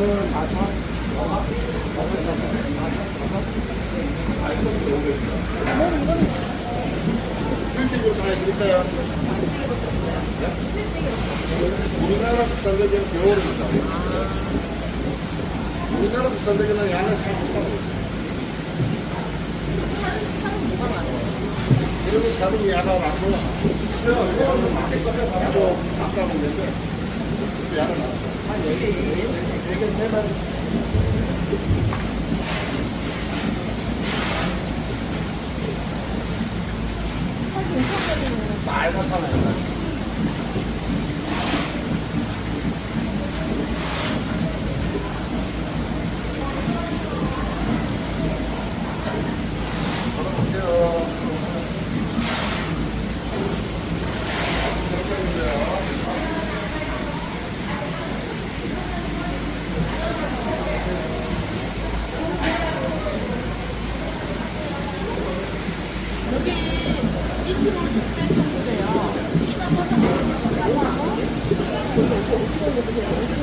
네? 우리나라 국산 대게는 겨울입니다. 우리나라 국산 대게는 양을 사먹다고. 그리고 사람이 야가 많고, 야도 아까운데, 야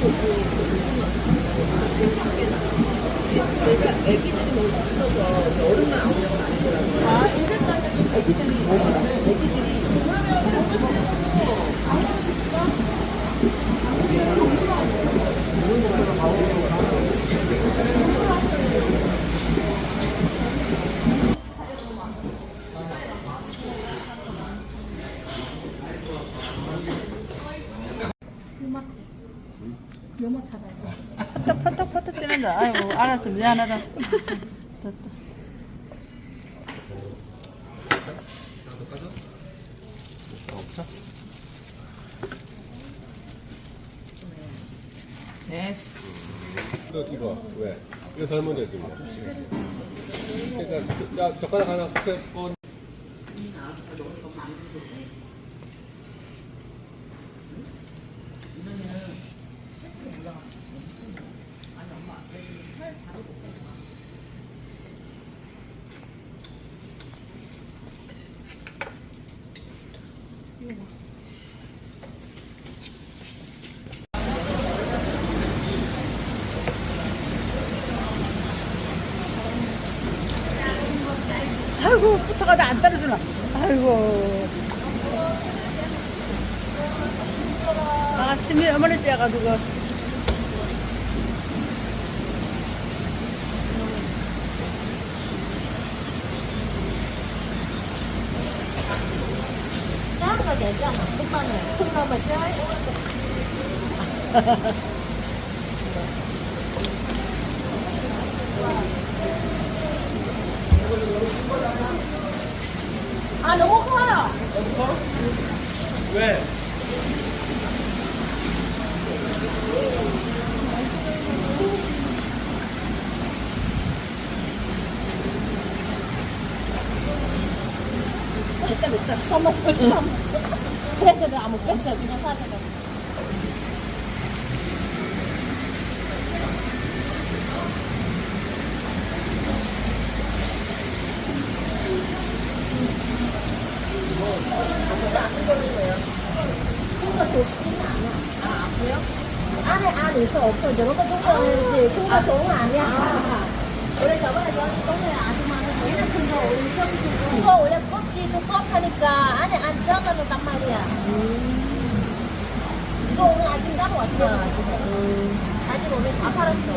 는한 여기, 여기 세 마리. 빨갛잖아요. 퍼떡 퍼떡 퍼떡 뛰는다. 아이고 알았어 미안하다. 됐다. 됐어. 이거, 이거 왜? 이거 덜면 되지 뭐. 그러니까 저- 야, 젓가락 하나 꽂고 아이고 부터가 나안 따라주나. 아이고. 아 심이 어머니 con này không đâu chơi à đúng không ạ 왜? 됐다 됐다 썸머 썸머 썸머 그래도 안 먹겠어. 그냥 사다가 큰거 좋지는 않아. 아, 그래요? 안에 안 있어, 없어. 저런 거 좋은 거지. 큰거 좋은 거 아니야. 원래 저번에 저기 동네 아줌마는 얘는 큰거 우리 서비스 이거 원래 껍질 두껍하니까 안에 안 적어놓단 말이야. 이거 오늘 아침 따로 왔어. 아직 오늘 다 팔았어.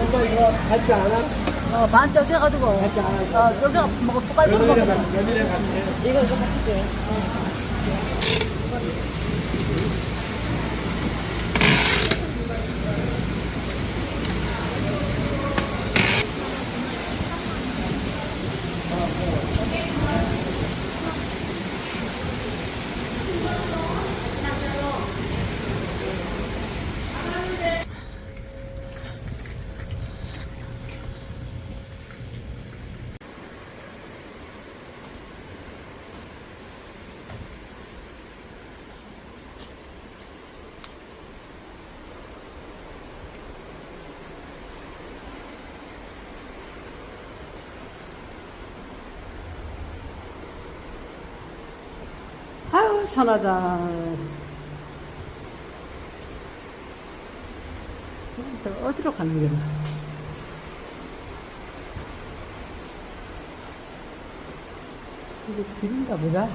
엄마 이거 같지 않아? 어, 반 쪄져가지고. 어, 쪄져 먹어 숟갈 먹어. 며느리랑 같이 며느리랑 같이 해. 이거 이거 같이 줘. 선하다. 또 어디로 가는 거나? 이게 길인가 보다.